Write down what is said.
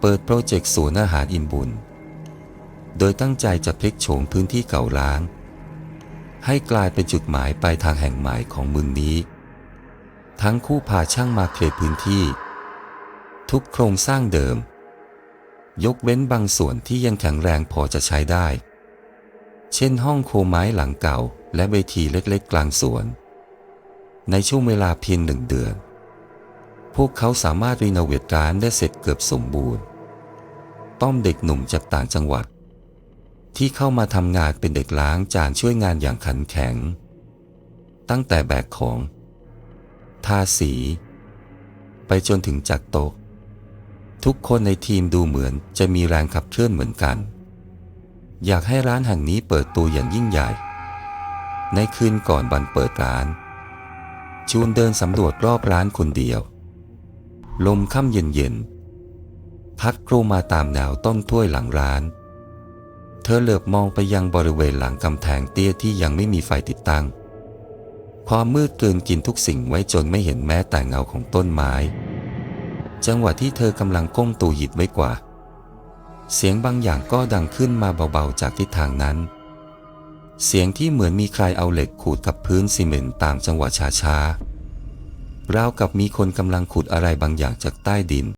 เปิดโปรเจกต์ศูนย์อาหารอินบุญ โดยตั้งใจจะพลิกโฉมพื้นที่เก่าร้าง ให้กลายเป็นจุดหมายปลายทางแห่งใหม่ของเมืองนี้ ทั้งคู่พาช่างมาเคลียร์พื้นที่ ทุกโครงสร้างเดิม ยกเว้นบางส่วนที่ยังแข็งแรงพอจะใช้ได้ เช่นห้องโคไม้หลังเก่าและเวทีเล็กๆ กลางสวน ในช่วงเวลาเพียงหนึ่งเดือน พวกเขาสามารถรีโนเวทร้านได้เสร็จเกือบสมบูรณ์ ต้อมเด็กหนุ่มจากต่างจังหวัด ที่เข้ามาทำงานเป็นเด็กล้างจานช่วยงานอย่างขันแข็ง ตั้งแต่แบกของทาสี ไปจนถึงจัดโต๊ะทุกคนในทีมดูเหมือนจะมีแรงขับเคลื่อนเหมือนกัน อยากให้ร้านแห่งนี้เปิดตัวอย่างยิ่งใหญ่ ในคืนก่อนวันเปิดร้าน จูนเดินสำรวจรอบร้านคนเดียว ลมค่ำเย็นๆพัดครมมาตามแนวต้นถ้วยหลังร้าน เธอเหลือบมองไปยังบริเวณหลังกำแพงเตี้ยที่ยังไม่มีไฟติดตั้ง ความมืดเกินกินทุกสิ่งไว้จนไม่เห็นแม้แต่เงาของต้นไม้ จังหวะที่เธอกำลังก้มตัวหยิบไว้กว่า เสียงบางอย่างก็ดังขึ้นมาเบาๆจากทิศทางนั้น เสียงที่เหมือนมีใครเอาเหล็กขูดกับพื้นซีเมนต์ตามจังหวะช้าๆ ราวกับมีคนกำลังขุดอะไรบางอย่างจากใต้ดิน